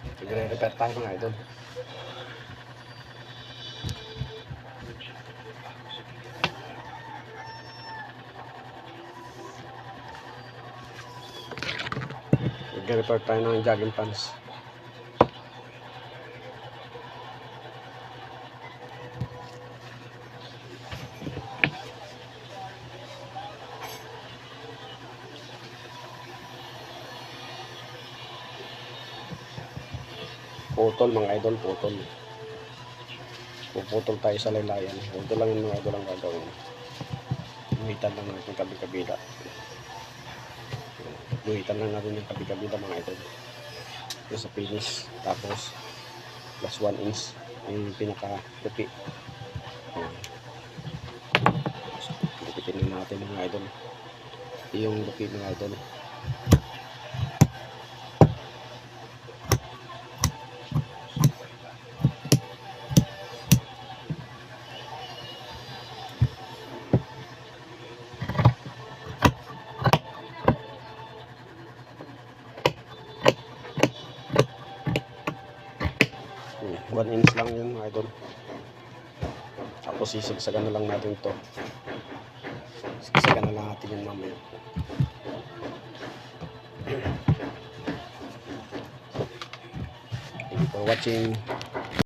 Nagre-repair tayo mga idol. Nagre-repair tayo ng jogging pants. Putol mga idol, putol. Puputol tayo sa laylayan. Ito lang yung mga idol ang gagawin. Guhitan lang natin kabi-kabila. Guhitan lang natin yung kabi-kabila mga idol. Yung sa finish. Tapos, plus 1 inch yung pinaka-lupi. Ayan. Lupitin na natin mga idol. Yung lupi mga idol. Hmm, One inch lang yun mga idol. Tapos sisagsagan na lang natin to. Sisagsagan na lang natin yun mamaya. Thank you for watching.